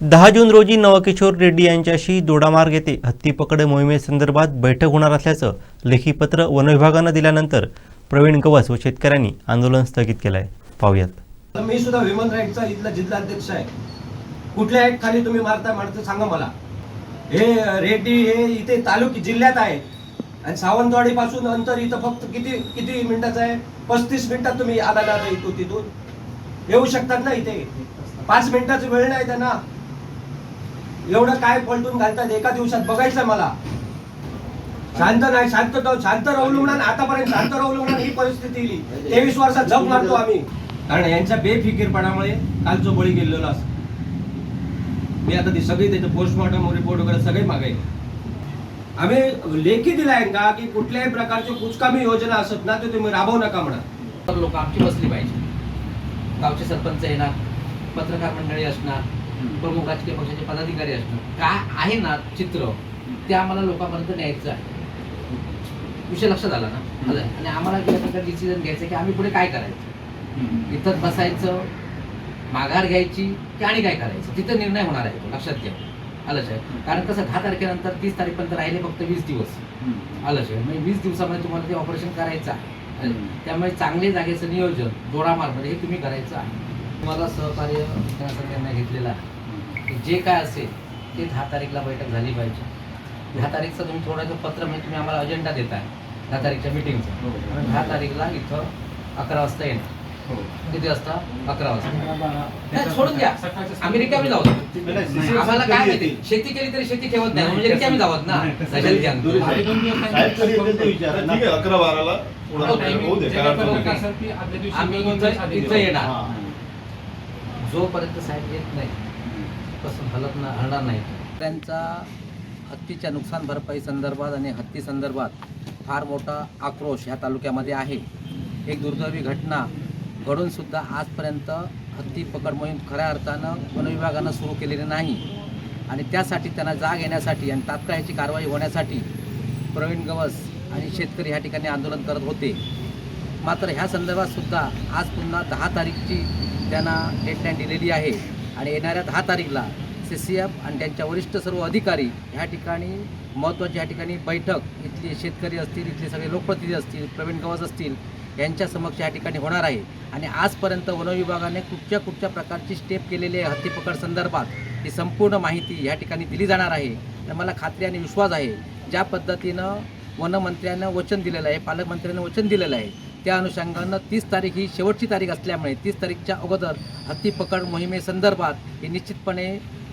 दहा जून रोजी नवकिशोर रेड्डी यांच्याशी दोडामार्ग येथे हत्ती पकड मोहिमेसंदर्भात बैठक होणार असल्याचं लेखी पत्र वनविभागानं दिल्यानंतर प्रवीण गवस व शेतकऱ्यांनी आंदोलन स्थगित केलं आहे पाहूयात. तर मी सुद्धा ह्युमन राईटचा इथला जिल्हाध्यक्ष आहे. कुठल्या ऍक्ट खाली तुम्ही मारता मारता सांगा मला. हे रेड्डी हे इथे तालुकी जिल्ह्यात आहे. आणि सावंतवाडी पासून अंतर इथं फक्त किती किती मिनिटाचं आहे? पस्तीस मिनिटात तुम्ही आला ना इथून तिथून. येऊ शकतात ना इथे? पाच मिनिटाची वेळ नाही त्यांना. एवढं काय पलटून घालतात एका दिवसात? बघायचं मला. शांत नाही शांत शांत राहू आतापर्यंत शांत राहू ही परिस्थिती इली. तेवीस वर्षात जप मारतो आम्ही. कारण यांच्या बेफिकीरपणामुळे काल जो बळी गेलेला असतो मी आता ती सगळी त्याचं पोस्टमॉर्टम रिपोर्ट वगैरे सगळे मागे आम्ही लेखी दिलाय का की कुठल्याही प्रकारची कुचकामी योजना असत ना ते तुम्ही राबवू नका म्हणा. तर लोक आमची बसली पाहिजे. गावचे सरपंच येणार पत्रकार मंडळी असणार प्रमुख राजकीय पक्षाचे पदाधिकारी असणार काय आहे ना चित्र ते आम्हाला लोकांपर्यंत न्यायचं आहे. विषय लक्षात आला ना. आणि आम्हाला या प्रकारे डिसिजन घ्यायचं की आम्ही पुढे काय करायचं? इथं बसायचं माघार घ्यायची की आणि काय करायचं? तिथं निर्णय होणार आहे तो लक्षात घ्या. आलं साहेब? कारण कसं दहा तारखेनंतर तीस तारीखपर्यंत राहिले फक्त वीस दिवस. आलं साहेब? म्हणजे वीस दिवसामध्ये तुम्हाला ते ऑपरेशन करायचं आहे. त्यामुळे चांगले जागेचं नियोजन दोडामार्गमध्ये हे तुम्ही करायचं आहे. तुम्हाला सहकार्य करण्याचा निर्णय घेतलेला आहे. की जे काय असेल ते दहा तारीखला बैठक झाली पाहिजे. दहा तारीखचं तुम्ही थोडंसं पत्र म्हणजे तुम्ही आम्हाला अजेंडा देताय दहा तारीखच्या मिटिंगचं आणि दहा तारीखला इथं अकरा वाजता येणार. किती वाजता? अकरा वाजता. सोडून द्या. आम्ही रिकामी जाऊ आम्हाला काय माहिती? शेती केली तरी शेती ठेवत नाही. म्हणजे रिकामी जावत ना. अकरा बाराला नाही. आम्ही इथं येणार. हा. जोपर्यंत साहेब येत नाही तसं हलत ना हलणार नाही. त्यांचा हत्तीच्या नुकसान भरपाई संदर्भात आणि हत्ती संदर्भात फार मोठा आक्रोश ह्या तालुक्यामध्ये आहे. एक दुर्दैवी घटना घडूनसुद्धा आजपर्यंत हत्ती पकड मोहीम खऱ्या अर्थानं वनविभागानं सुरू केलेली नाही. आणि त्यासाठी त्यांना जाग येण्यासाठी आणि तात्काळ ह्याची कारवाई होण्यासाठी प्रवीण गवस आणि शेतकरी ह्या ठिकाणी आंदोलन करत होते. मात्र ह्या संदर्भात सुद्धा आज पुन्हा दहा तारीखची त्यांना डेडलाईन दिलेली आहे. आणि येणाऱ्या दहा तारीखला सी सी एफ आणि त्यांच्या वरिष्ठ सर्व अधिकारी ह्या ठिकाणी महत्त्वाची ह्या ठिकाणी बैठक. इथले शेतकरी असतील इथले सगळे लोकप्रतिनिधी असतील प्रवीण गवस असतील यांच्या समक्ष या ठिकाणी होणार आहे. आणि आजपर्यंत वनविभागाने कुठच्या कुठच्या प्रकारची स्टेप केलेली आहे हत्तीपकड संदर्भात ही संपूर्ण माहिती या ठिकाणी दिली जाणार आहे. तर मला खात्री आणि विश्वास आहे ज्या पद्धतीनं वनमंत्र्यानं वचन दिलेलं आहे पालकमंत्र्यांना वचन दिलेलं आहे त्या अनुषंगानं तीस तारीख ही शेवटची तारीख असल्यामुळे तीस तारीखच्या अगोदर हत्तीपकड मोहिमेसंदर्भात हे निश्चितपणे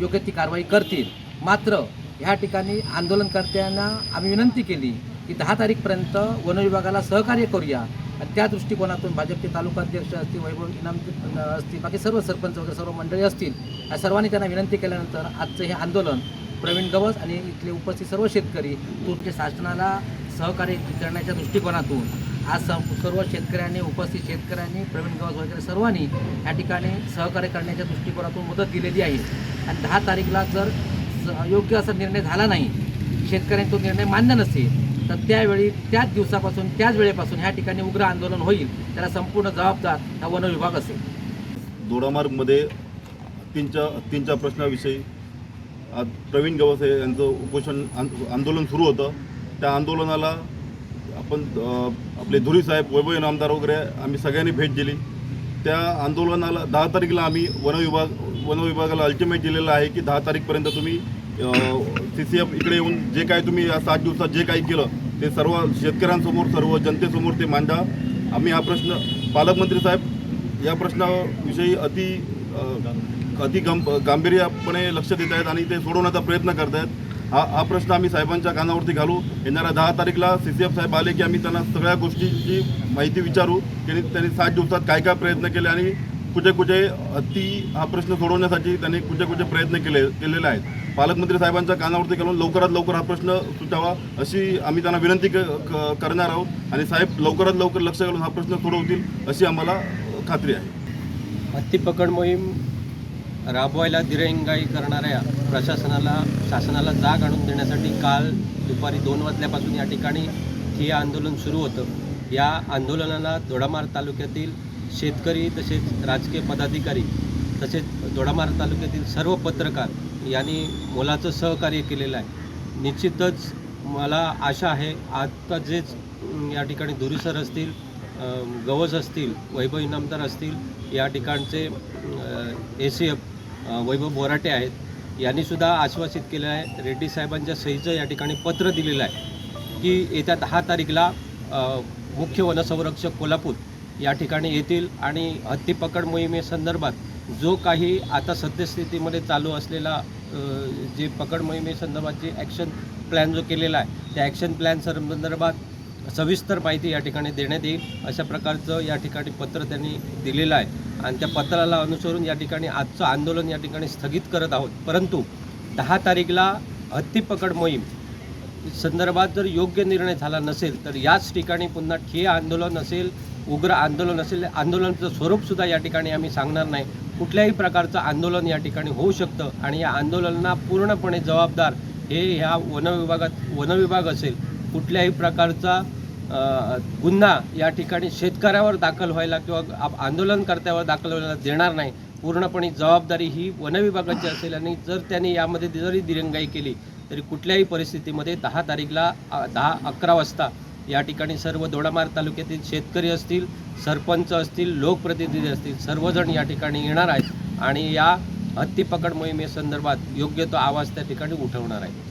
योग्य ती कारवाई करतील. मात्र ह्या ठिकाणी आंदोलनकर्त्यांना आम्ही विनंती केली की दहा तारीखपर्यंत वनविभागाला सहकार्य करूया. आणि त्या दृष्टिकोनातून भाजपचे तालुका अध्यक्ष असतील वैभव इनाम असतील बाकी सर्व सरपंच वगैरे सर्व मंडळी असतील या सर्वांनी त्यांना विनंती केल्यानंतर आजचं हे आंदोलन प्रवीण गवस आणि इथले उपस्थित सर्व शेतकरी तुमचे शासनाला सहकार्य करण्याच्या दृष्टिकोनातून आज स- सर्व शेतकऱ्यांनी उपस्थित शेतकऱ्यांनी प्रवीण गवस वगैरे सर्वांनी या ठिकाणी सहकार्य करण्याच्या दृष्टिकोनातून मदत दिलेली आहे. आणि दहा तारीखला जर स- योग्य असा निर्णय झाला नाही शेतकऱ्यांनी तो निर्णय मान्य नसेल तर त्यावेळी त्याच दिवसापासून त्याच वेळेपासून ह्या ठिकाणी उग्र आंदोलन होईल त्याला संपूर्ण जबाबदार हा वन विभाग असेल. दोडामार्गमध्ये हत्तींच्या हत्तींच्या प्रश्नाविषयी प्रवीण गवसे यांचं उपोषण आंदोलन सुरू होतं. त्या आंदोलनाला आपण आपले धुरी साहेब वैभव इनामदार वगैरे आम्ही सगळ्यांनी भेट दिली. त्या आंदोलनाला दहा तारीखला आम्ही वनविभाग वनविभागाला अल्टिमेट दिलेलं आहे की दहा तारीखपर्यंत तुम्ही सी सी एफ इकडे येऊन जे काय तुम्ही या सात दिवसात जे काही केलं ते सर्व शेतकऱ्यांसमोर सर्व जनतेसमोर ते मांडा. आम्ही हा प्रश्न पालकमंत्री साहेब या प्रश्नाविषयी अति अति गंभ गांभीर्यपणे लक्ष देत आहेत आणि ते सोडवण्याचा प्रयत्न करत आहेत. हा हा प्रश्न आम्ही साहेबांच्या कानावरती घालू. येणाऱ्या दहा तारीखला सी सी एफ साहेब आले की आम्ही त्यांना सगळ्या गोष्टीची माहिती विचारू. त्यांनी त्यांनी सात दिवसात काय काय प्रयत्न केले आणि कुठे कुठे हत्ती हा प्रश्न सोडवण्यासाठी त्यांनी कुठे कुठे प्रयत्न केले केलेले आहेत. पालकमंत्री साहेबांच्या कानावरती घालून लवकरात लवकर हा प्रश्न सुटावा अशी आम्ही त्यांना विनंती क- क- करणार आहोत. आणि साहेब लवकरात लवकर लक्ष घालून हा प्रश्न सोडवतील अशी आम्हाला खात्री आहे. हत्ती पकड मोहीम राबवायला दिरंगाई करणाऱ्या प्रशासनाला शासनाला जाग आणून देण्यासाठी काल दुपारी दोन वाजल्यापासून या ठिकाणी हे आंदोलन सुरू होतं. या आंदोलनाला दोडामार तालुक्यातील शेतकरी तसेच राजकीय पदाधिकारी तसेच दोडामार तालुक्यातील सर्व पत्रकार यांनी मोलाचं सहकार्य केलेलं आहे. निश्चितच मला आशा आहे आता जेच या ठिकाणी धुरीसर असतील अं, गवस असतील वैभव इनामदार असतील या ठिकाणचे A C F Vaibhav Borate आहेत यांनीसुद्धा आश्वासित केलं आहे रेड्डी साहेबांच्या सहीचं या ठिकाणी पत्र दिलेलं आहे की येत्या दहा तारीखला मुख्य वनसंरक्षक कोल्हापूर या ठिकाणी येतील आणि हत्तीपकड मोहिमेसंदर्भात जो काही आता सद्यस्थितीमध्ये चालू असलेला जे पकड मोहिमेसंदर्भात जे ॲक्शन प्लॅन जो केलेला आहे त्या ॲक्शन प्लॅन संदर्भात सविस्तर माहिती या ठिकाणी देण्यात येईल. अशा प्रकारचं या ठिकाणी पत्र त्यांनी दिलेलं आहे. आणि त्या पत्राला अनुसरून या ठिकाणी आजचं आंदोलन या ठिकाणी स्थगित करत आहोत. परंतु दहा तारीखला हत्ती पकड मोहीम संदर्भात जर योग्य निर्णय झाला नसेल तर याच ठिकाणी पुन्हा ठिय आंदोलन असेल उग्र आंदोलन असेल आंदोलनाचं स्वरूपसुद्धा या ठिकाणी आम्ही सांगणार नाही. कुठल्याही प्रकारचं आंदोलन या ठिकाणी होऊ शकतं. आणि या आंदोलनाला पूर्णपणे जबाबदार हे ह्या वनविभागात वनविभाग असेल. कुठल्याही प्रकारचा गुन्हा या ठिकाणी शेतकऱ्यावर दाखल व्हायला किंवा आप- आंदोलनकर्त्यावर दाखल व्हायला देणार नाही. पूर्णपणे जबाबदारी ही वनविभागाची असेल आणि जर त्यांनी यामध्ये जरी दिरंगाई केली तरी कुठल्याही परिस्थितीमध्ये दहा तारीखला दहा अकरा वाजता या ठिकाणी सर्व दोडामार तालुक्यातील शेतकरी असतील सरपंच असतील लोकप्रतिनिधी असतील सर्वजण या ठिकाणी येणार आहेत आणि या हत्ती पकड मोहिमेसंदर्भात योग्य तो आवाज त्या ठिकाणी उठवणार आहे